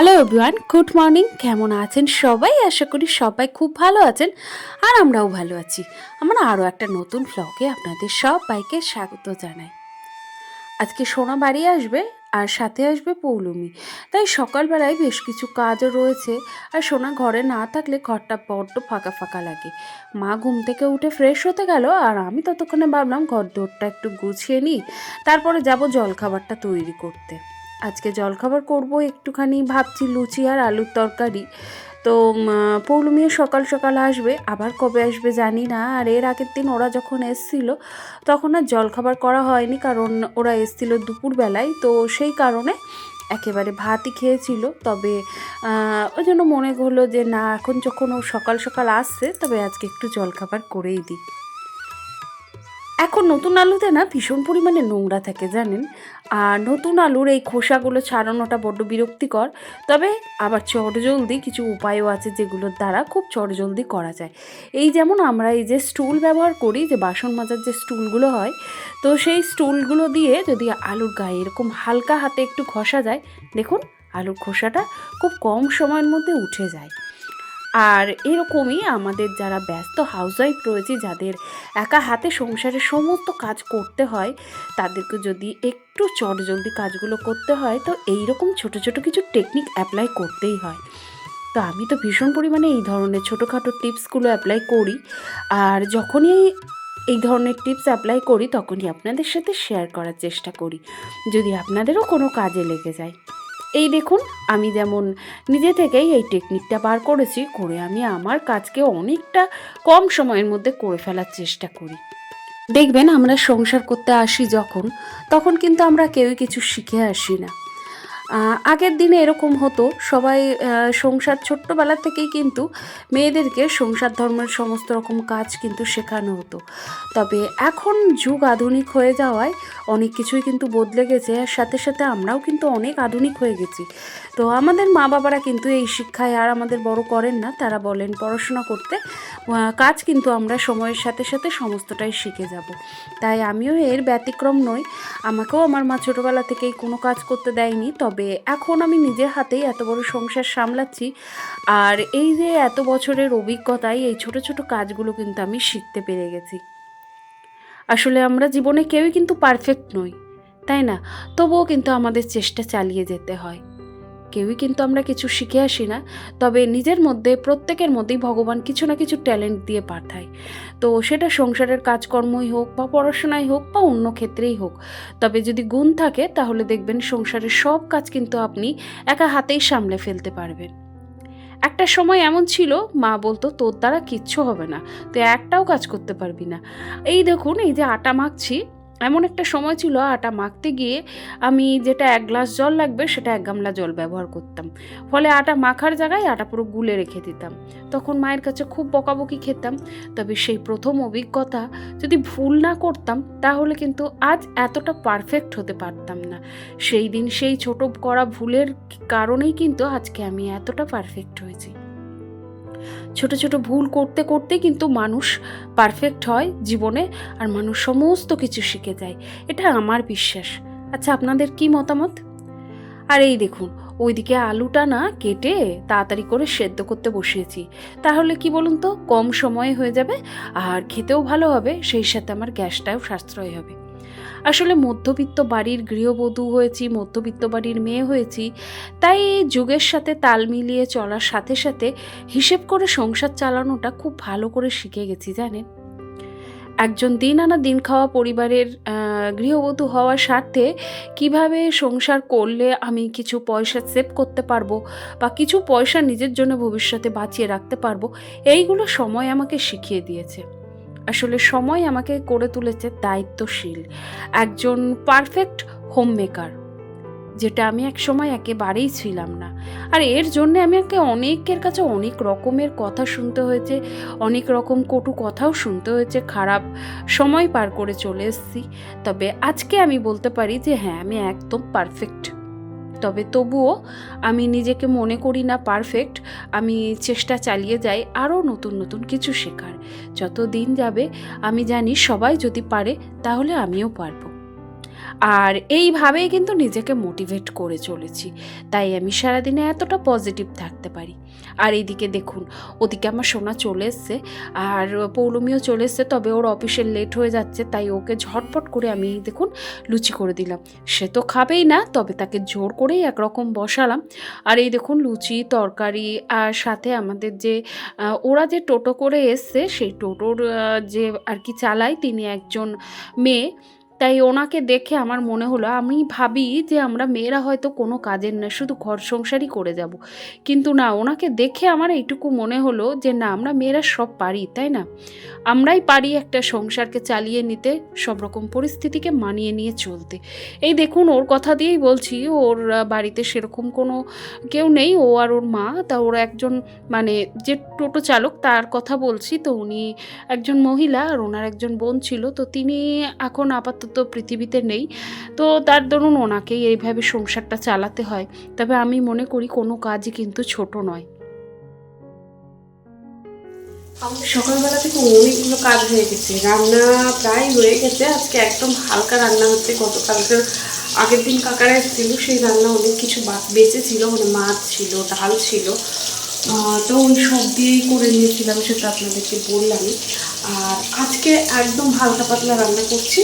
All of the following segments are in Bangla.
হ্যালো এভরিওয়ান গুড মর্নিং কেমন আছেন সবাই? আশা করি সবাই খুব ভালো আছেন আর আমরাও ভালো আছি। আমরা আরও একটা নতুন ভ্লগে আপনাদের সবাইকে স্বাগত জানাই। আজকে সোনা বাড়ি আসবে আর সাথে আসবে পৌলমি। তাই সকালবেলায় বেশ কিছু কাজও রয়েছে আর সোনা ঘরে না থাকলে ঘরটা বড্ড ফাঁকা ফাঁকা লাগে। মা ঘুম থেকে উঠে ফ্রেশ হতে গেল আর আমি ততক্ষণে ভাবলাম ঘর দৌড়টা একটু গুছিয়ে নিই। তারপরে যাব জলখাবারটা তৈরি করতে। আজকে জলখাবার করব, একটুখানি ভাবছি লুচি আর আলুর তরকারি। তো পৌলমিও সকাল সকাল আসবে, আবার কবে আসবে জানি না। আর এর আগের দিন ওরা যখন এসছিল, তখন আর জলখাবার করা হয়নি, কারণ ওরা এসছিল দুপুরবেলায়। তো সেই কারণে একেবারে ভাতই খেয়েছিল। তবে ওই জন্য মনে হলো যে না, এখন যখন ও সকাল সকাল আসছে, তবে আজকে একটু জলখাবার করেই দিই। এখন নতুন আলুতে না ভীষণ পরিমাণে নোংরা থাকে, জানেন? আর নতুন আলুর এই খোসাগুলো ছাড়ানোটা বড্ড বিরক্তিকর। তবে আবার চটজলদি কিছু উপায়ও আছে যেগুলোর দ্বারা খুব চটজলদি করা যায়। এই যেমন আমরা এই যে স্টুল ব্যবহার করি, যে বাসন মাজার যে স্টুলগুলো হয়, তো সেই স্টুলগুলো দিয়ে যদি আলুর গায়ে এরকম হালকা হাতে একটু ঘষা যায়, দেখুন আলুর খোসাটা খুব কম সময়ের মধ্যে উঠে যায়। আর এরকমই আমাদের যারা ব্যস্ত হাউসওয়াইফ রয়েছে, যাদের একা হাতে সংসারের সমস্ত কাজ করতে হয়, তাদেরকে যদি একটু চটজলদি কাজগুলো করতে হয়, তো এই রকম ছোট ছোট কিছু টেকনিক অ্যাপ্লাই করতেই হয়। তো আমি তো ভীষণ পরিমাণে এই ধরনের ছোটোখাটো টিপসগুলো অ্যাপ্লাই করি। আর যখনই এই ধরনের টিপস অ্যাপ্লাই করি, তখনই আপনাদের সাথে শেয়ার করার চেষ্টা করি। যদি আপনাদেরও কোনো কাজে লেগে যায়। এই দেখুন, আমি যেমন নিজে থেকেই এই টেকনিকটা বার করেছি, করে আমি আমার কাজকে অনেকটা কম সময়ের মধ্যে করে ফেলার চেষ্টা করি। দেখবেন আমরা সংসার করতে আসি যখন, তখন কিন্তু আমরা কেউই কিছু শিখে আসি না। আগের দিনে এরকম হতো, সবাই সংসার ছোট্টবেলা থেকেই কিন্তু মেয়েদেরকে সংসার ধর্মের সমস্ত রকম কাজ কিন্তু শেখানো হতো। তবে এখন যুগ আধুনিক হয়ে যাওয়ায় অনেক কিছুই কিন্তু বদলে গেছে, আর সাথে সাথে আমরাও কিন্তু অনেক আধুনিক হয়ে গেছি। তো আমাদের মা বাবারা কিন্তু এই শিক্ষায় আর আমাদের বড় করেন না, তারা বলেন পড়াশোনা করতে কাজ কিন্তু আমরা সময়ের সাথে সাথে সমস্তটাই শিখে যাব। তাই আমিও এর ব্যতিক্রম নই। আমাকেও আমার মা ছোটোবেলা থেকেই কোনো কাজ করতে দেয়নি, তবে এখন আমি নিজের হাতেই এত বড় সংসার সামলাচ্ছি। আর এই যে এত বছরের অভিজ্ঞতায় এই ছোট ছোট কাজগুলো কিন্তু আমি শিখতে পেরে গেছি। আসলে আমরা জীবনে কেউই কিন্তু পারফেক্ট নই, তাই না? তবুও কিন্তু আমাদের চেষ্টা চালিয়ে যেতে হয়। কেউই কিন্তু আমরা কিছু শিখে আসি না, তবে নিজের মধ্যে, প্রত্যেকের মধ্যেই ভগবান কিছু না কিছু ট্যালেন্ট দিয়ে পাঠায়। তো সেটা সংসারের কাজকর্মই হোক বা পড়াশোনাই হোক বা অন্য ক্ষেত্রেই হোক, তবে যদি গুণ থাকে তাহলে দেখবেন সংসারের সব কাজ কিন্তু আপনি একা হাতেই সামলে ফেলতে পারবেন। একটা সময় এমন ছিল, মা বলতো, তোর দ্বারা কিচ্ছু হবে না, তুই একটাও কাজ করতে পারবি না। এই দেখুন, এই যে আটা মাখছি এমন একটা সময় ছিল আটা মাখতে গিয়ে আমি যেটা এক গ্লাস জল লাগবে সেটা এক গামলা জল ব্যবহার করতাম। ফলে আটা মাখার জায়গায় আটা পুরো গুলে রেখে দিতাম। তখন মায়ের কাছে খুব বকাবকি খেতাম। তবে সেই প্রথম অভিজ্ঞতা যদি ভুল না করতাম, তাহলে কিন্তু আজ এতটা পারফেক্ট হতে পারতাম না। সেই দিন সেই ছোট করা ভুলের কারণেই কিন্তু আজকে আমি এতটা পারফেক্ট হয়েছি। ছোট ছোট ভুল করতে করতে কিন্তু মানুষ পারফেক্ট হয় জীবনে আর মানুষ সমস্ত কিছু শিখে যায়। এটা আমার বিশ্বাস। আচ্ছা আপনাদের কি মতামত? আর এই দেখুন, ওইদিকে আলুটা না কেটে তাড়াতাড়ি করে সেদ্ধ করতে বসিয়েছি। তাহলে কি বলুন তো, কম সময়ে হয়ে যাবে আর খেতেও ভালো হবে, সেই সাথে আমার গ্যাসটাও সাশ্রয় হবে। আসলে মধ্যবিত্ত বাড়ির গৃহবধূ হয়েছি, মধ্যবিত্ত বাড়ির মেয়ে হয়েছি, তাই এই যুগের সাথে তাল মিলিয়ে চলার সাথে সাথে হিসেব করে সংসার চালানোটা খুব ভালো করে শিখে গেছি, জানেন? একজন দিন আনা দিন খাওয়া পরিবারের গৃহবধূ হওয়ার স্বার্থে কীভাবে সংসার করলে আমি কিছু পয়সা সেভ করতে পারব বা কিছু পয়সা নিজের জন্য ভবিষ্যতে বাঁচিয়ে রাখতে পারব, এইগুলো সময় আমাকে শিখিয়ে দিয়েছে। আসলে সময় আমাকে করে তুলেছে দায়িত্বশীল, একজন পারফেক্ট হোম মেকার যেটা আমি এক সময় একেবারেই ছিলাম না। আর এর জন্য আমি একে অনেকের কাছে অনেক রকমের কথা শুনতে হয়েছে, অনেক রকম কটু কথাও শুনতে হয়েছে, খারাপ সময় পার করে চলে এসেছি। তবে আজকে আমি বলতে পারি যে হ্যাঁ আমি একদম পারফেক্ট তবে তবুও আমি নিজেকে মনে করি না পারফেক্ট আমি চেষ্টা চালিয়ে যাই আরও নতুন নতুন কিছু শেখার। যত দিন যাবে, আমি জানি সবাই যদি পারে, তাহলে আমিও পারব। আর এইভাবেই কিন্তু নিজেকে মোটিভেট করে চলেছি। তাই আমি সারাদিনে এতটা পজিটিভ থাকতে পারি। আর এইদিকে দেখুন, ওদিকে আমার সোনা চলে এসছে, আর পৌলমিও চলে এসছে, তবে ওর অফিসে লেট হয়ে যাচ্ছে, তাই ওকে ঝটপট করে আমি দেখুন লুচি করে দিলাম। সে তো খাবেই না, তবে তাকে জোর করেই একরকম বসালাম। আর এই দেখুন লুচি, তরকারি, আর সাথে আমাদের যে ওরা যে টোটো করে এসছে, সেই টোটোর যে আর কি চালায়, তিনি একজন মেয়ে। তাই ওনাকে দেখে আমার মনে হলো, আমি ভাবি যে আমরা মেয়েরা হয়তো কোনো কাজের না শুধু ঘর সংসারই করে যাব। কিন্তু না, ওনাকে দেখে আমার এইটুকু মনে হলো যে না, আমরা মেয়েরা সব পারি, তাই না? আমরাই পারি একটা সংসারকে চালিয়ে নিতে, সব রকম পরিস্থিতিকে মানিয়ে নিয়ে চলতে। এই দেখুন, ওর কথা দিয়েই বলছি, ওর বাড়িতে সেরকম কোনো কেউ নেই, ও আর ওর মা, তা ওর একজন মানে যে টোটো চালক, তার কথা বলছি। তো উনি একজন মহিলা আর ওনার একজন বোন ছিল, তো তিনি এখন আপাতত পৃথিবীতে নেই। তো তার দরুন ওনাকেই এইভাবে সংসারটা চালাতে হয়। তবে আমি মনে করি কোনো কাজই কিন্তু ছোট নয়। সকালবেলা থেকে অনেকগুলো কাজ হয়ে গেছে। রান্না প্রায় হয়ে গেছে। আজকে একদম হালকা রান্না হচ্ছে। গতকালকে আগের দিন কাকারা এসেছিল, সেই রান্না অনেক কিছু বেঁচে ছিল মানে মাছ ছিল, ডাল ছিল। তো ওই সব দিয়েই করে নিয়েছিলাম, সেটা আপনাদেরকে বললামই আর আজকে একদম হালকা পাতলা রান্না করছি।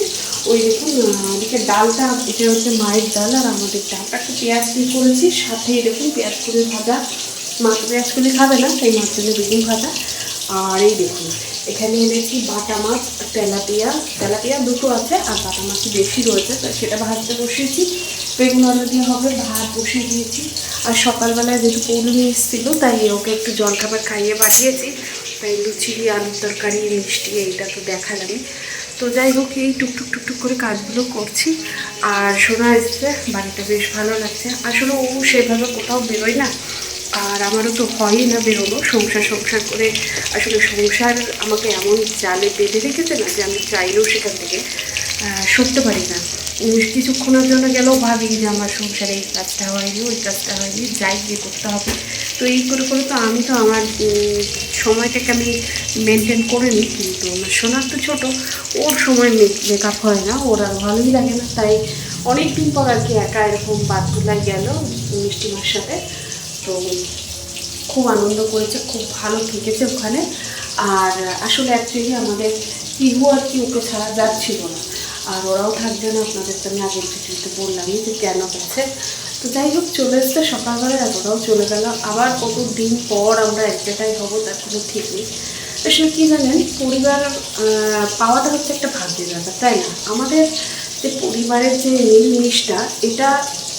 ওই দেখুন এদিকে ডালটা, এটা হচ্ছে মায়ের ডাল আর আমাদের ডালটা একটু পেঁয়াজ দিয়ে করেছি। সাথেই দেখুন, পেঁয়াজ করে ভাজা। মাছ পেঁয়াজ করে খাবে না, তাই মাছ জন্য বেগুন ভাজা। আর এই দেখুন, এখানে এনেছি বাটা মাছ, তেলাপিয়া। তেলাপিয়া দুটো আছে আর বাটা মাছ বেশি রয়েছে, তো সেটা ভাজতে বসিয়েছি। বেগুন আলু দিয়ে হবে, ভাত বসিয়ে দিয়েছি। আর সকালবেলায় যেহেতু পৌলমি এসেছিল, তাই ওকে একটু জলখাবার খাইয়ে পাঠিয়েছি। তাই লুচি আলুর তরকারি, মিষ্টি, এইটা তো দেখালামই। তো যাই হোক, এই টুকটুক টুকটুক করে কাজগুলো করছি। আর সোনা এসছে, বাড়িটা বেশ ভালো লাগছে। আসলে ও সেভাবে কোথাও বেরোয় না। আর আমারও তো হয়ই না বেরোনো, সংসার সংসার করে। আসলে সংসার আমাকে এমন জালে বেঁধে রেখেছে না যে আমি চাইলেও সেখান থেকে সরতে পারি না। কিছুক্ষণের জন্য গেলেও ভাবি যে আমার সংসারে এই কাজটা হয়নি, ওই কাজটা হয়নি, যাই গিয়ে করতে হবে। তো এই করে করে তো আমি তো আমার সময়টাকে আমি মেনটেন করে নিই, কিন্তু আমার সোনার তো ছোটো, ওর সময় মেকআপ হয় না, ওর আর ভালোই লাগে না। তাই অনেক দিন পর আর কি একা এরকম বাদগুলায় গেল মিষ্টিমার সাথে। তো খুব আনন্দ করেছে, খুব ভালো থেকেছে ওখানে। আর আসলে অ্যাকচুয়ালি আমাদের পিহু আর কি ওকে ছাড়া যাচ্ছিল না। আর ওরাও থাকবে না, আপনাদের তো আমি আগের ভিডিওতে বললামই যে কেন গেছে। তো যাই হোক, চলে এসছে সকালবেলায় আর ওরাও চলে গেল। আবার কত দিন পর আমরা এক জায়গায় হব তার কোনো ঠিক নেই। সে কী জানেন, পরিবার পাওয়াটা হচ্ছে একটা ভাগ্যের ব্যাপার, তাই না? আমাদের যে পরিবারের যে মিলমিশটা এটা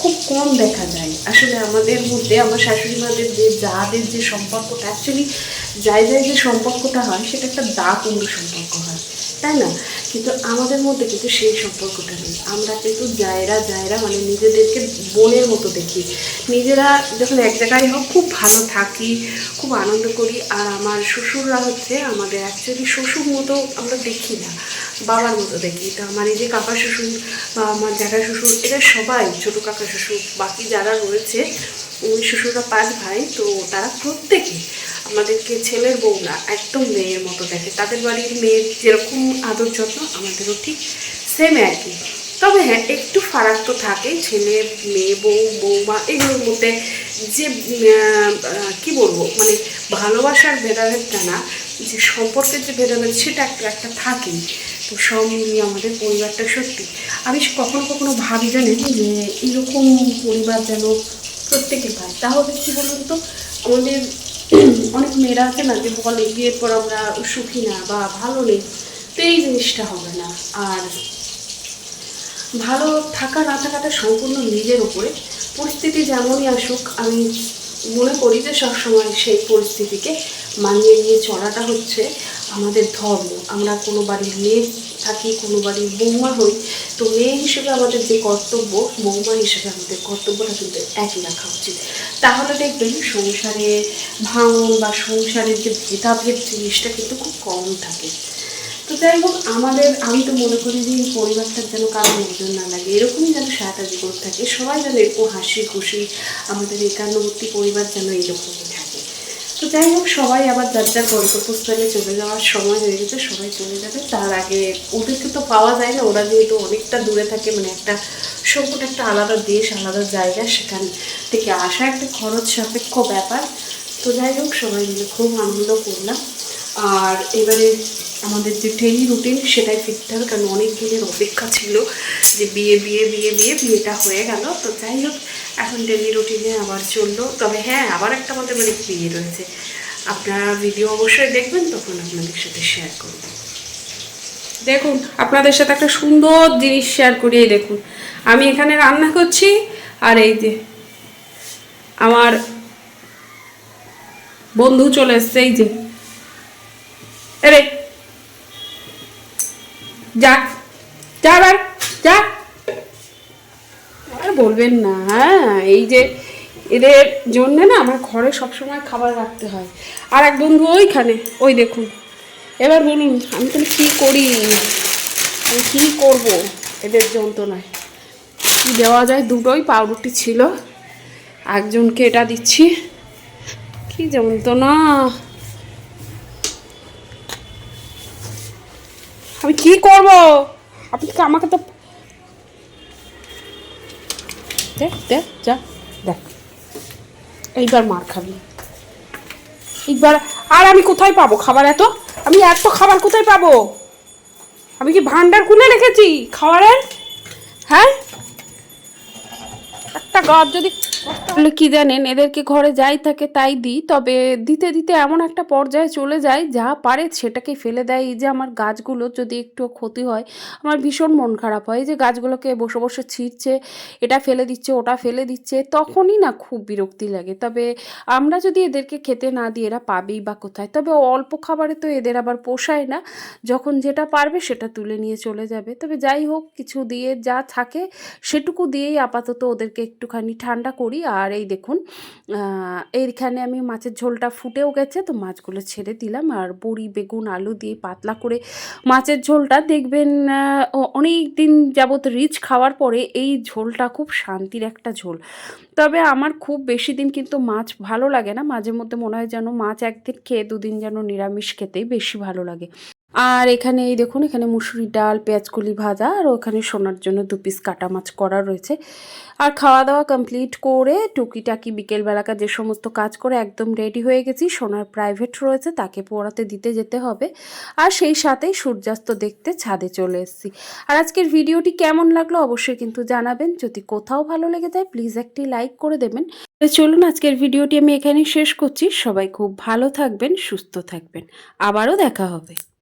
খুব কম দেখা যায়। আসলে আমাদের মধ্যে, আমার শাশুড়ি মাদের যে, যাদের যে সম্পর্কটা অ্যাকচুয়ালি যাই যাই যে সম্পর্কটা হয়, সেটা একটা দা কুণ্ডু সম্পর্ক হয়, তাই না? কিন্তু আমাদের মধ্যে কিন্তু সেই সম্পর্কটা নেই। আমরা কিন্তু জায়রা জায়রা মানে নিজেদেরকে বোনের মতো দেখি। নিজেরা যখন এক জায়গায় হোক খুব ভালো থাকি, খুব আনন্দ করি। আর আমার শ্বশুররা হচ্ছে আমাদের অ্যাকচুয়ালি শ্বশুর মতো আমরা দেখি না, বাবার মতো দেখি। তো আমার এই যে কাকা শ্বশুর বা আমার জ্যাঠা শ্বশুর, এরা সবাই ছোটো কাকা শ্বশুর, বাকি যারা রয়েছে, ওই শ্বশুররা পাঁচ ভাই, তো তারা প্রত্যেকে আমাদেরকে ছেলের বউ না, একদম মেয়ের মতো দেখে। তাদের বাড়ির মেয়ের যেরকম আদর যত্ন, আমাদেরও ঠিক সেম একই। তবে হ্যাঁ একটু ফারাক তো থাকেই, ছেলে, মেয়ে, বউ, বৌমা, এগুলোর মধ্যে যে কি বলব মানে ভালোবাসার ভেদাভেদটা না, যে সম্পর্কের যে ভেদাভেদ, সেটা একটা একটা থাকেই। তো সব মিলিয়ে আমাদের পরিবারটা সত্যি। আমি কখনো কখনো ভাবি জানেন যে, এরকম পরিবার যেন প্রত্যেকে পায় তাহলে কী বলুন তো, আমাদের অনেক মেয়েরা আছে না যে বলে বিয়ের পর আমরা সুখী না বা ভালো নেই, তো এই জিনিসটা হবে না। আর ভালো থাকা না থাকাটা সম্পূর্ণ নিজের ওপরে। পরিস্থিতি যেমনই আসুক, আমি মনে করি যে সবসময় সেই পরিস্থিতিকে মানিয়ে নিয়ে চড়াটা হচ্ছে। আমাদের ধর্ম। আমরা কোনো বাড়ির মেয়ে থাকি, কোনো বাড়ির বৌমা হই, তো মেয়ে হিসেবে আমাদের যে কর্তব্য, বৌমা হিসেবে আমাদের কর্তব্যটা কিন্তু একই রাখা উচিত। তাহলে দেখবেন সংসারে ভাঙন বা সংসারের যে ভেদাভেদ জিনিসটা কিন্তু খুব কম থাকে। তো যাই হোক, আমাদের, আমি তো মনে করি যে এই পরিবারটার যেন কারও নজর না লাগে, এরকমই যেন সারাটা জীবন থাকে, সবাই যেন এরকম হাসি খুশি, আমাদের একান্নবর্তী পরিবার যেন এরকমই যাই হোক, সবাই আবার যার যার গন্তব্যস্থলে চলে যাওয়ার সময় হয়ে গেছে, সবাই চলে যাবে। তার আগে ওদেরকে তো পাওয়া যায় না ওরা যেহেতু অনেকটা দূরে থাকে মানে একটা সম্পূর্ণ একটা আলাদা দেশ, আলাদা জায়গা, সেখান থেকে আসা একটা খরচ সাপেক্ষ ব্যাপার। তো যাই হোক, সবাই মিলে খুব আনন্দ করলাম। আর এবারে আমাদের যে ডেলি রুটিন সেটাই ফিরতে হবে, কারণ অনেক দিনের অপেক্ষা ছিল যে বিয়ে বিয়ে বিয়ে বিয়ে, বিয়েটা হয়ে গেল। তো যাই হোক এখন ডেলি রুটিনে আবার চলল। তবে হ্যাঁ আবার একটা আমাদের মানে বিয়ে রয়েছে। আপনারা ভিডিও অবশ্যই দেখবেন, তখন আপনাদের সাথে শেয়ার করব। দেখুন, আপনাদের সাথে একটা সুন্দর জিনিস শেয়ার করিয়ে দেখুন। আমি এখানে রান্না করছি, আর এই যে আমার বন্ধু চলে এসছে, এই যে। এরে যা যা যা। আর বলবেন না হ্যাঁ? এই যে এদের জন্য না আমার ঘরে সবসময় খাবার রাখতে হয়। আর এক বন্ধু ওইখানে, ওই দেখুন। এবার বলুন, আমি তাহলে কী করি? আমি কী করব এদের যন্ত্রণায়? কী দেওয়া যায়? দুটোই পাউরুটি ছিল। একজনকে এটা দিচ্ছি। কি যন্ত্রণা? আমি কি করব? আপনি আমাকে তো দেখ দে, যা, দেখ। এইবার মার খাবি। এইবার, আর আমি কোথায় পাবো খাবার এত? আমি এত খাবার কোথায় পাবো? আমি কি ভান্ডার খুলে রেখেছি খাবারের? হ্যাঁ? একটা গাছ যদি আসলে কি জানেন, এদেরকে ঘরে যাই থাকে তাই দিই, তবে দিতে দিতে এমন একটা পর্যায়ে চলে যায়, যা পারে সেটাকে ফেলে দেয়। এই যে আমার গাছগুলো যদি একটু ক্ষতি হয়, আমার ভীষণ মন খারাপ হয়। এই যে গাছগুলোকে বসে বসে ছিঁড়ছে, এটা ফেলে দিচ্ছে, ওটা ফেলে দিচ্ছে, তখনই না খুব বিরক্তি লাগে। তবে আমরা যদি এদেরকে খেতে না দিই এরা পাবেই বা কোথায়? তবে অল্প খাবারে তো এদের আবার পোষায় না, যখন যেটা পারবে সেটা তুলে নিয়ে চলে যাবে। তবে যাই হোক, কিছু দিয়ে যা থাকে, সেটুকু দিয়েই আপাতত ওদেরকে একটুখানি ঠান্ডা করি, আর এই দেখুন এইখানে আমি মাছের ঝোলটা ফুটেও গেছে, তো মাছগুলো ছেড়ে দিলাম। আর বড়ি, বেগুন, আলু দিয়ে পাতলা করে মাছের ঝোলটা দেখবেন অনেক দিন যাবত রিচ খাওয়ার পরে এই ঝোলটা খুব শান্তির একটা ঝোল। তবে আমার খুব বেশি দিন কিন্তু মাছ ভালো লাগে না। মাঝে মধ্যে মনে হয় যেন মাছ একদিন খেয়ে দুদিন যেন নিরামিষ খেতেই বেশি ভালো লাগে। আর এখানে এই দেখুন, এখানে মুসুরি ডাল, পেঁয়াজকলি ভাজা, আর ওখানে সোনার জন্য দু পিস কাটা মাছ করা রয়েছে। আর খাওয়া দাওয়া কমপ্লিট করে টুকিটাকি বিকেলবেলাকার যে সমস্ত কাজ করে একদম রেডি হয়ে গেছি, সোনার প্রাইভেট রয়েছে, তাকে পড়াতে দিতে যেতে হবে। আর সেই সাথেই সূর্যাস্ত দেখতে ছাদে চলে এসেছি। আর আজকের ভিডিওটি কেমন লাগল অবশ্যই কিন্তু জানাবেন। যদি কোথাও ভালো লেগে যায় প্লিজ একটি লাইক করে দেবেন। চলুন, আজকের ভিডিওটি আমি এখানেই শেষ করছি। সবাই খুব ভালো থাকবেন, সুস্থ থাকবেন। আবারও দেখা হবে।